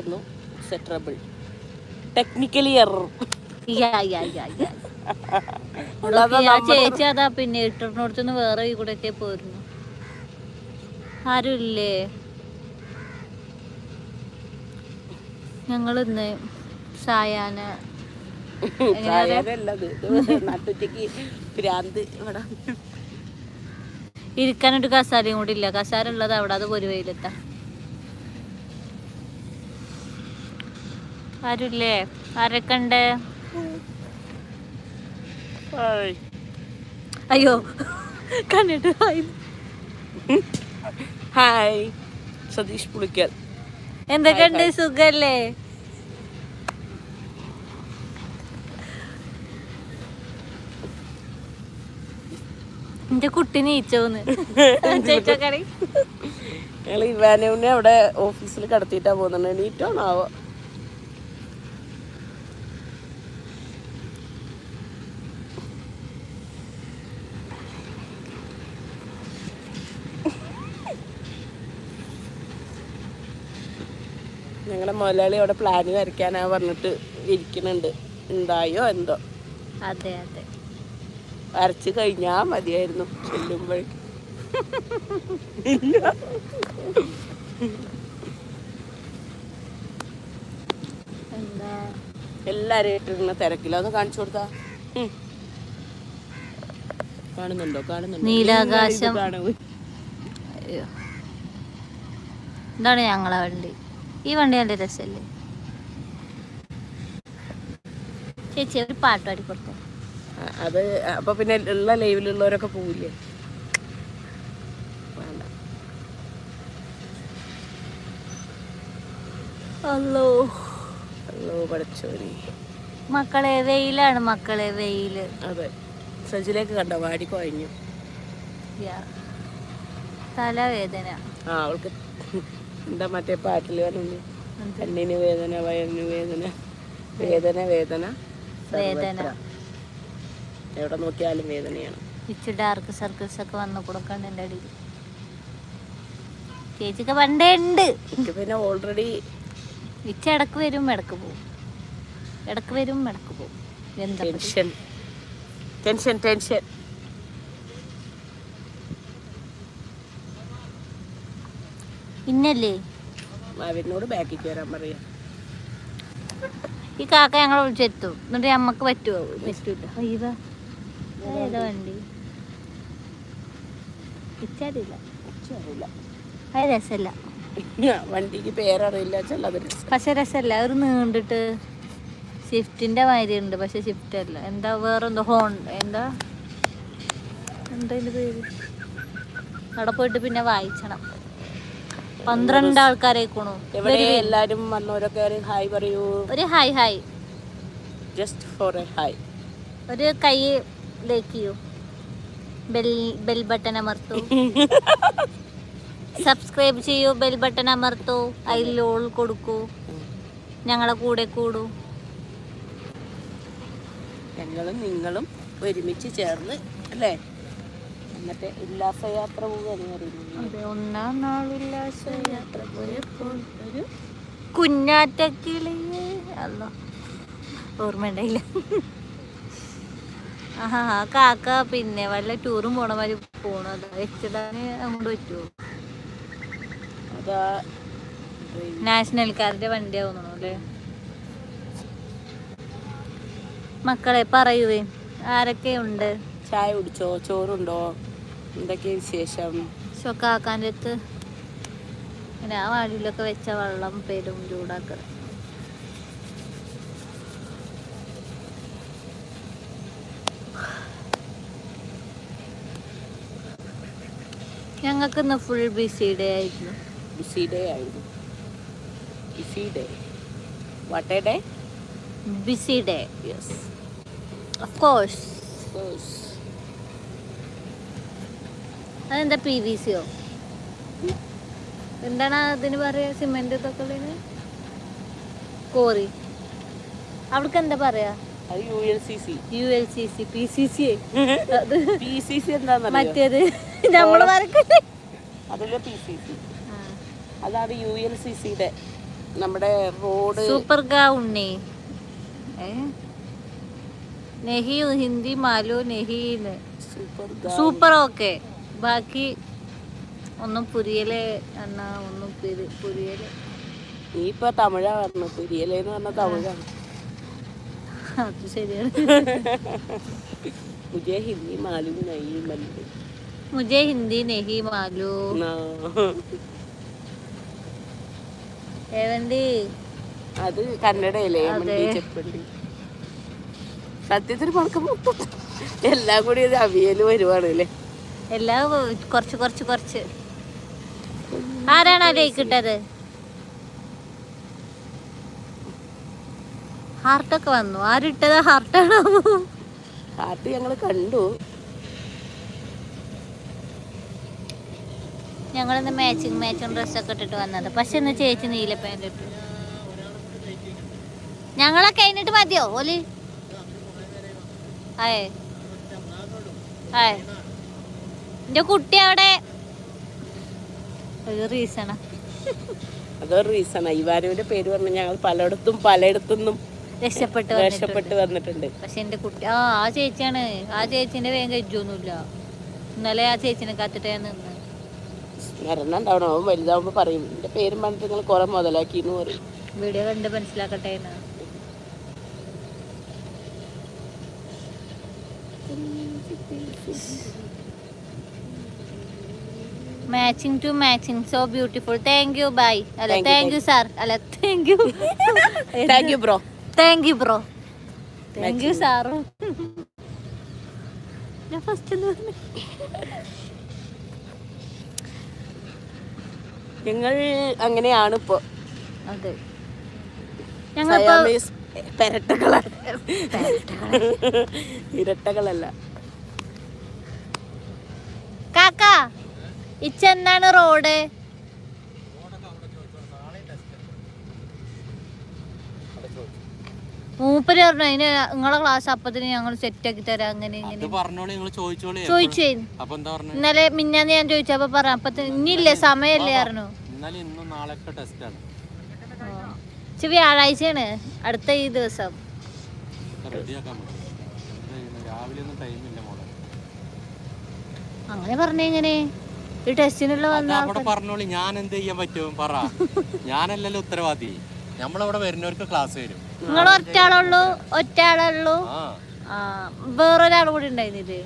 വന്നു. Technically error yeah, yeah, yeah. നോക്കി, ആ ചേച്ചി അതാ പിന്നെ ഇട്ടിടത്തോടത്തുനിന്ന് വേറെ കൂടെ ഒക്കെ പോയിരുന്നു. ആരുമില്ലേ? ഞങ്ങൾ ഇന്ന് സായാന ഇരിക്കാനൊരു കസാരയും കൂടി ഇല്ല. കസാര ഉള്ളത് അവിടെ അത് ഒരു ആരുമില്ലേ ആരൊക്കെ ഉണ്ട് അയ്യോ കണ്ടിട്ട് ഹായ്. സതീഷ് പുളിക്കൽ. എന്തൊക്കെയുണ്ട്? സുഖല്ലേ? എന്റെ കുട്ടി നീച്ചോന്ന്. ഇവാനെ ഞങ്ങൾ അവിടെ ഓഫീസിൽ കടത്തിയിട്ടാ പോകുന്നുണ്ട് എണീറ്റാണാവോ? ഞങ്ങളുടെ മുതലാളി അവിടെ പ്ലാന് വരയ്ക്കാനാ പറഞ്ഞിട്ട് ഇരിക്കുന്നുണ്ട്. ഉണ്ടായോ എന്തോ? അതെ അതെ. വരച്ച് കഴിഞ്ഞാ മതിയായിരുന്നു ചെല്ലുമ്പോഴേക്കും എല്ലാരും ഇട്ടിരുന്ന തിരക്കില്ല ഒന്ന് കാണിച്ചു കൊടുത്താ. കാണുന്നുണ്ടോ? കാണുന്നുണ്ടോ? നീലാകാശം. എന്താണ് ഞങ്ങളെ വണ്ടി. ഈ വണ്ടി നല്ല രസമല്ലേ ചേച്ചി ഒരു പാട്ട് പാടി കൊടുത്തേ. അത് അപ്പൊ പിന്നെ ഉള്ള ലൈവിലുള്ളവരൊക്കെ പോവില്ലേ? അല്ലോ അല്ലോ പഠിച്ചോരി മക്കളെ വെയിലാണ് മക്കളെ വെയിൽ. അതെ. സജിലേക്ക് കണ്ട വാടി കൊഴഞ്ഞു. തലവേദന. ആ അവൾക്ക് എന്താ മറ്റേ പാട്ടിൽ പറഞ്ഞു കണ്ണിന് വേദന വയറിന് വേദന വേദന വേദന വേദന. എവിടെ നോക്കിയാലും വേദനയാണ്. ഇച്ചിരി ഡാർക്ക് സർക്കിൾസ് ഒക്കെ വന്നു കൊടുക്കണ്ട എന്റെ അടിയിൽ. ചേച്ചിക്ക് പണ്ടേ ഉണ്ട്. പിന്നെ ഓൾറെഡി ഇച്ച ഇടയ്ക്ക് വരും ഇടയ്ക്ക് പോവും. ഇടയ്ക്ക് വരും ഇടയ്ക്ക് പോവും. എന്താ ടെൻഷൻ ടെൻഷൻ ടെൻഷൻ ഇന്നല്ലേ മാവിനോട് ബാക്കി വരാൻ പറയാ. ഈ കാക്ക ഞങ്ങളെ വിളിച്ചെത്തും. എന്നിട്ട് നമ്മക്ക് പറ്റുമോ പറ്റൂല. അയ്യവ ഏതാ വണ്ടി? ഇച്ചറിയില്ല അറിയില്ല അത് രസമല്ല വണ്ടിക്ക് പേരറിയില്ല പക്ഷെ രസമല്ല ഒരു നീണ്ടിട്ട് ഷിഫ്റ്റിന്റെ മാതിരി ഉണ്ട് പക്ഷെ ഷിഫ്റ്റ് അല്ല. എന്താ വേറെ എന്തോ ഹോൺ എന്താ? എന്താ പേര്? അവിടെ പോയിട്ട് പിന്നെ വായിച്ചണം. പന്ത്രണ്ട് ആൾക്കാരേക്കണു. എവിടെ എല്ലാരും വന്നവരൊക്കെ ഒരു ഹായ് പറയൂ. ഒരു hi hi. Just for a hi. ഒരു കൈ ലേക്കിയോ. Bell bell button അമർത്തു. സബ്സ്ക്രൈബ് ചെയ്യൂ ബെൽ ബട്ടൺ അമർത്തു. അതിൽ ലോൾ കൊടുക്കൂ. ഞങ്ങളെ കൂടെ കൂടൂ. ഞങ്ങളും നിങ്ങളും ഒരുമിച്ച് ചേർന്ന് അല്ലേ? എന്നിട്ട് ഉല്ലാസയാത്ര അതെ ഒന്നാം നാൾ യാത്ര പോയപ്പോൾ ഒരു കുഞ്ഞാറ്റക്കിളിയെ അല്ല ഓർമ്മയുണ്ടായില്ല. ആഹാ ആ കാക്ക പിന്നെ വല്ല ടൂറും പോണ മാതിരി പോണത് വെച്ചിടാന് അങ്ങോട്ട് പറ്റുമോ അതാ നാഷണൽക്കാരുടെ വണ്ടി ആവുന്നു അല്ലേ? മക്കളെ പറയുവേ ആരൊക്കെ ഉണ്ട് ചായ കുടിച്ചോ? ചോറുണ്ടോ? എന്തൊക്കെ വിശേഷം? കാക്കാന്റെ അടുത്ത് ഇങ്ങനെ ആ വാടിയിലൊക്കെ വെച്ച വെള്ളം പെരും ചൂടാക്ക. ഞങ്ങൾക്ക് ഇന്ന് ഫുൾ ബിസി ഡേ ആയിരുന്നു. ബിസി ഡേ ആയിരുന്നു. Busy day what a day busy day yes of course അതെന്താ പി വി സിയോ എന്താണ് അതിന് പറയാ സിമെന്റ് ഇതൊക്കെ ഉള്ളതിന്? കോറി അവിടക്ക് എന്താ പറയാ U L C C P C C P C C എന്താ മറ്റേത് നമ്മൾ വരക്കല്ലേ അതിലെ പി സി സി അതാണ് യു എൽ സി സിയുടെ നമ്മുടെ റോഡ്. സൂപ്പർ ഗാ ഉണ്ണി നെഹി ഹിന്ദി മാലു നെഹി സൂപ്പർ സൂപ്പർ ഓക്കെ. ബാക്കി ഒന്നും പുരിയൽ എന്നാ ഒന്നും പുരി- പുരിയൽ. നീ ഇപ്പൊ തമിഴാ പറഞ്ഞു പുരിയലേന്ന് പറഞ്ഞ തമിഴാണ് അത് ശരിയാണ്. മുജെ ഹിന്ദി മാലൂം നഹീ മല്ലു. മുജെ ഹിന്ദി നെഹി മാലു. ഏവന്തി അത് കന്നഡയല്ലേ അതെ. മണ്ടി സത്യത്തിൽ എല്ലാം കൂടി ഒരു അവിയൽ വരുവാണ് അല്ലേ? എല്ലാം കുറച്ച് കുറച്ച് കുറച്ച്. ആരാണ് അതിലേക്ക് ഇട്ടത് ഹാർട്ടൊക്കെ വന്നു. ആരിട്ടത് ഹാർട്ടാണോ ഹാർട്ട് ഞങ്ങൾ കണ്ടു. ഞങ്ങളിന്ന് മാച്ചിങ് മാച്ചിങ് ഡ്രസ്സൊക്കെ ഇട്ടിട്ട് വന്നത്. പക്ഷെ ഇന്ന് ചേച്ചി നീല പാന്റ് ഇട്ടു. ഞങ്ങളെ കഴിഞ്ഞിട്ട് മതിയോ? ഓൽ? ആയേ. ആയേ. എന്റെ കുട്ടി അവിടെ ഒരു റീസണാ അതൊരു റീസണാ ഇവാനുവിന്റെ പേര് പറഞ്ഞ ഞങ്ങൾ പലയിടത്തും പലയിടത്തുനിന്നും രക്ഷപ്പെട്ട് രക്ഷപ്പെട്ട് വന്നിട്ടുണ്ട്. പക്ഷെ എന്റെ കുട്ടി ആ ആ ചേച്ചിയാണ്. ആ ചേച്ചിന്റെ വേഗം കഴിച്ചൊന്നുമില്ല. ഇന്നലെ ആ ചേച്ചിനെ കാത്തിട്ടേ നിന്ന്. സ്മരണ ഉണ്ടാവണം അവൻ വലുതാവുമ്പോ പറയും. എന്റെ പേരും പറഞ്ഞിട്ട് നിങ്ങൾ കുറെ മുതലാക്കി എന്ന് പറയും. വീഡിയോ കണ്ട് മനസ്സിലാക്കട്ടെ എന്ന്. Matching to matching so beautiful thank you bye അല്ല താങ്ക് യു സാർ അല്ല thank you thank you bro thank you bro thank you സാറും ഞാൻ ഫസ്റ്റ് ഞങ്ങൾ അങ്ങനെയാണ് ഇപ്പോ. അതെ. പെരട്ടകളാണ്. ഇരട്ടകളല്ല കാക്ക ഇച്ചെന്നാണ് റോഡ്? മൂപ്പര് പറഞ്ഞു അതിന് നിങ്ങളെ ക്ലാസ് അപ്പത്തിന് ഞങ്ങൾ സെറ്റ് ആക്കി തരാം. അങ്ങനെ ചോദിച്ചു. അപ്പൊ ഇന്നലെ മിന്നാന്ന് ഞാൻ ചോദിച്ചപ്പോ പറഞ്ഞു അപ്പത്തിന് ഇനിയില്ലേ സമയല്ലേ പറഞ്ഞു. വ്യാഴാഴ്ചയാണ് അടുത്ത ഈ ദിവസം. അങ്ങനെ പറഞ്ഞ എങ്ങനെ ഈ ടെസ്റ്റിനുള്ള വന്ന അവിടെ പറഞ്ഞോളി ഞാൻ എന്ത് ചെയ്യാൻ പറ്റും? പറ. ഞാനല്ലല്ലോ ഉത്തരവാദി. നമ്മളവിടെ വരുന്നവർക്ക് ക്ലാസ് വരും. നിങ്ങൾ ഒറ്റയാളുള്ളൂ ഒറ്റയാളുള്ളൂ വേറൊരാൾ കൂടി ഉണ്ടായിരുന്നില്ലേ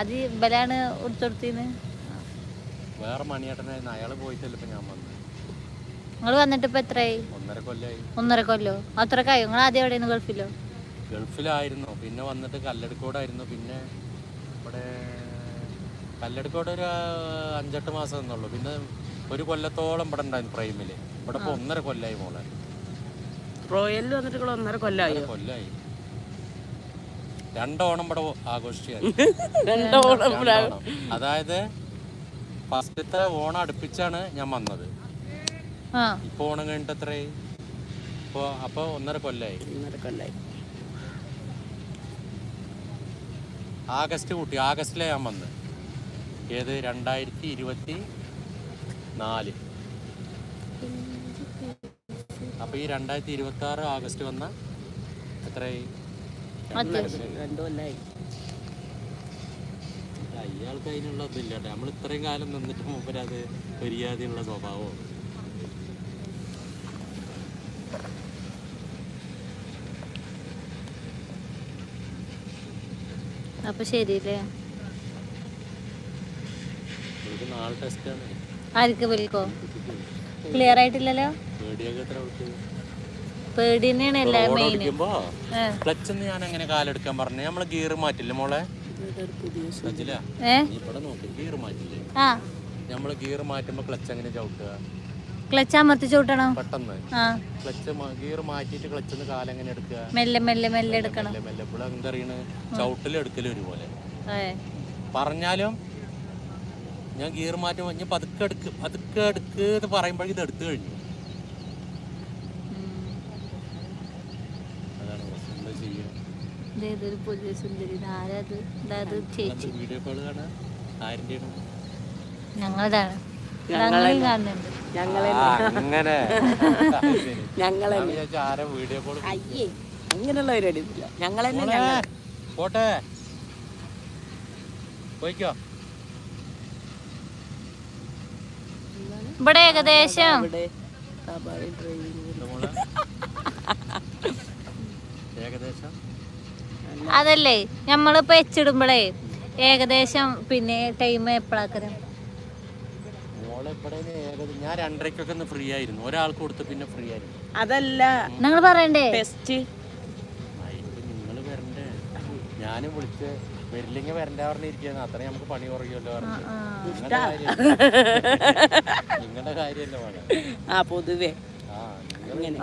അത് ഇവലാണ് ഉടുത്തൊടുത്തിന്. വേറെ മണിയേട്ടനായിരുന്നു അയാൾ പോയിട്ടല്ല ഇപ്പൊ ഞാൻ വന്നത്. നിങ്ങൾ വന്നിട്ട് ഇപ്പൊ എത്രയായി? ഒന്നര കൊല്ലായി. ഒന്നര കൊല്ലോ. അത്രക്കായോ നിങ്ങൾ ആദ്യം എവിടെയായിരുന്നു ഗൾഫിലോ? ഗൾഫിലായിരുന്നു. പിന്നെ വന്നിട്ട് കല്ലെടുക്കോടായിരുന്നു. പിന്നെ ഇവിടെ കല്ലടിക്കോട് ഒരു അഞ്ചെട്ട് മാസം എന്നുള്ളൂ പിന്നെ ഒരു കൊല്ലത്തോളം ഇവിടെ ഉണ്ടായിരുന്നു പ്രൈമിൽ. ഇവിടെ ഇപ്പൊ ഒന്നര കൊല്ലായി മോളെ. റോയലിൽ വന്നിട്ട് ഒന്നര കൊല്ലായി? കൊല്ലായി. രണ്ടോണം ഇവിടെ ആഘോഷിച്ചു രണ്ടോണം അതായത് ഫസ്റ്റത്തെ ഓണം അടുപ്പിച്ചാണ് ഞാൻ വന്നത്. ഇപ്പൊ ഓണം കഴിഞ്ഞിട്ട് എത്രയായി? ഇപ്പൊ അപ്പൊ ഒന്നര കൊല്ലായി. ഒന്നര കൊല്ലായി. ആഗസ്റ്റ് കൂട്ടി ആഗസ്റ്റിലെ ഞാൻ വന്ന് ഏത്? രണ്ടായിരത്തി ഇരുപത്തി നാല് അപ്പൊ ഈ രണ്ടായിരത്തി ഇരുപത്തി ആറ് ആഗസ്റ്റ് വന്ന എത്രയായി? അയാൾക്ക് അതിനുള്ള ഇതില്ല നമ്മൾ ഇത്രയും കാലം നിന്നിട്ട് മുമ്പ് അത് മര്യാദയുള്ള സ്വഭാവം. അപ്പൊ ശരിയല്ലേ? ആർക്ക് ക്ലിയർ ആയിട്ടില്ലല്ലോ? പേടി തന്നെയാണ് എല്ലാ മെയിൻ ക്ലച്ച് ഞാൻ അങ്ങനെ കാലെടുക്കാൻ പറഞ്ഞു? നമ്മൾ ഗിയർ മാറ്റില്ല മോളെ? നമ്മൾ ഗിയർ മാറ്റുമ്പോ ക്ലച്ച് എങ്ങനെ ചവിട്ടുക? ക്ലച്ച് അമർത്തി ചവിട്ടണം? പെട്ടെന്ന്. ക്ലച്ച് ഗിയർ മാറ്റിട്ട് ക്ലച്ച് കാലെങ്ങനെ എടുക്കുക? മെല്ലെ മെല്ലെ മെല്ലെ എടുക്കണം. മെല്ലെ മെല്ലെ. ഇവിടെ എന്താ അറിയണ് ചവിട്ടലും എടുക്കലും ഒരുപോലെ. പറഞ്ഞാലും ഞാൻ ഗിയർ മാറ്റം ഞാൻ പതുക്കെ എടുക്ക് പതുക്കെ എടുക്ക് എന്ന് പറയുമ്പോഴേക്കും ഇത് എടുത്തു കഴിഞ്ഞു. ഇതൊരു പുതിയ സുന്ദരി. ചേച്ചി. വീഡിയോ കോൾ കാണാൻ ആരിന്റെയാണ് ഞങ്ങളതാണ്. ഞങ്ങളും അങ്ങനെ. അയ്യേ അങ്ങനെയുള്ള പരിപാടി പോട്ടെ. പോയിക്കോ. ഇവിടെ ഏകദേശം. അതല്ലേ നമ്മളിപ്പോ എച്ചിടുമ്പോഴേ ഏകദേശം പിന്നെ ടൈം എപ്പോഴാക്കരം ഞാൻ രണ്ടരക്കൊക്കെ ഫ്രീ ആയിരുന്നു. ഒരാൾക്ക് കൊടുത്ത് പിന്നെ ഫ്രീ ആയിരുന്നു. അതല്ല. നിങ്ങൾ പറയണ്ടേ? ടെസ്റ്റ് നിങ്ങൾ വരണ്ടേ? ഞാനും വിളിച്ച്. വരില്ലെങ്കിൽ വരണ്ട പറഞ്ഞിരിക്കുന്നു അത്ര നമുക്ക് പണി കുറയുമല്ലോ. നിങ്ങളുടെ കാര്യം നിങ്ങളുടെ കാര്യമല്ലേ ആ പൊതുവേ.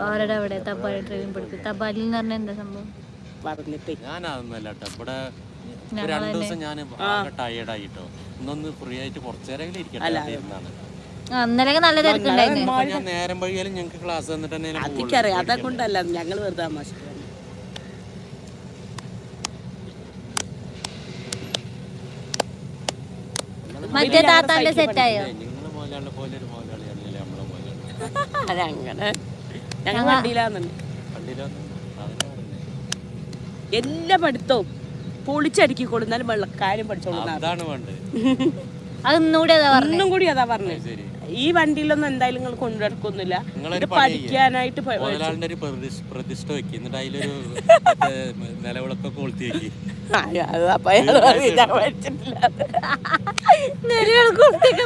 അവരുടെ അവിടെ തപാൽ ഡ്രൈവിംഗ് പഠിക്കും തപാലിൽ എന്ന് പറഞ്ഞാൽ എന്താ സംഭവം? പറഞ്ഞിട്ട്. ഞാൻ അതൊന്നുമല്ല കേട്ടോ. ഇവിടെ ഇപ്പൊ രണ്ടു ദിവസം ഞാൻ ആകെ ടയേർഡായിട്ടോ ഇന്നൊന്ന് ഫ്രീ ആയിട്ട് കുറച്ചേരെങ്കിലും ഇരിക്കട്ടെ നല്ല തിരക്കുണ്ടായിരുന്നു. നേരം വഴിയാലും ഞങ്ങൾക്ക് ക്ലാസ് തന്നിട്ട് തന്നെ ഞങ്ങൾ വെറുതെ മറ്റേ താത്താന്റെ സെറ്റായോ അതങ്ങനെ. ഞങ്ങൾ വണ്ടിയിലാന്നുണ്ട്. എല്ലാ പഠിത്തവും പൊളിച്ചടുക്കി കൊടുന്നാലും വെള്ളക്കാരും കാര്യം പഠിച്ചോളൂ. അതാണ് വേണ്ടത്. അത് പറഞ്ഞു. ഒന്നും കൂടി അതാ പറഞ്ഞത് ഈ വണ്ടിയിലൊന്നും എന്തായാലും നിങ്ങൾ കൊണ്ടുനടക്കൊന്നുമില്ല ഇത് പഠിക്കാനായിട്ട് മുതലാളിന്റെ ഒരു പ്രതിഷ്ഠ വെക്കി. എന്നിട്ട് അതിലൊരു കൊളുത്തി വെക്കി.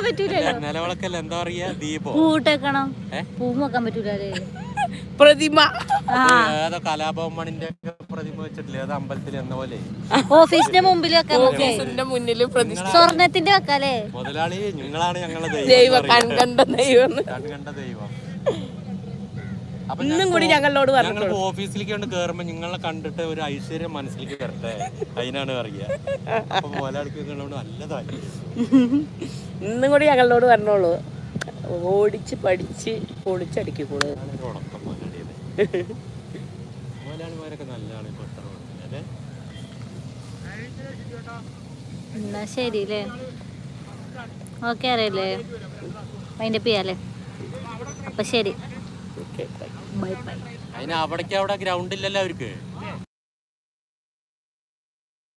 പറ്റൂലല്ലോ. നിലവിളക്കല്ല എന്താ പറയാ? ദീപം. പൂട്ടേക്കണം ഏ? പൂവ് വെക്കാൻ പറ്റൂലേ പ്രതിമ. ഏതോ കലാഭവമണിന്റെ പ്രതിമ വെച്ചിട്ടില്ലേ? അത് അമ്പലത്തിൽ എന്ന പോലെ. ഓഫീസിന്റെ മുമ്പിൽ ഓഫീസിന്റെ മുന്നിൽ സ്വർണത്തിന്റെ വെക്കാലേ. മുതലാളി നിങ്ങളാണ് ഞങ്ങളെ ദൈവം കൺകണ്ട ദൈവം കണ്ട ദൈവം. അപ്പൊ ഇന്നും കൂടി ഞങ്ങളോട് പറഞ്ഞു ഓഫീസിലേക്ക് കൊണ്ട് കേറുമ്പോ നിങ്ങളെ കണ്ടിട്ട് ഒരു ഐശ്വര്യം മനസ്സിലേക്ക് വരട്ടെ. അതിനാണ് പറയുക. അപ്പൊ മുതലാളിക്ക് നിങ്ങളോട് നല്ല ഇന്നും കൂടി ഞങ്ങളോട് പറഞ്ഞോളൂ. ഓടിച്ച് പഠിച്ച് പൊളിച്ചടിക്കോളൂ നല്ലതാണ് അല്ലേ? എന്നാ ശരി അല്ലേ ഓക്കെ അറിയല്ലേ? അതിന്റെ പിയാലേ അപ്പൊ ശരി. ബൈ ബൈ അതിന് അവിടേക്ക് അവിടെ ഗ്രൗണ്ട് ഇല്ലല്ലോ അവർക്ക്.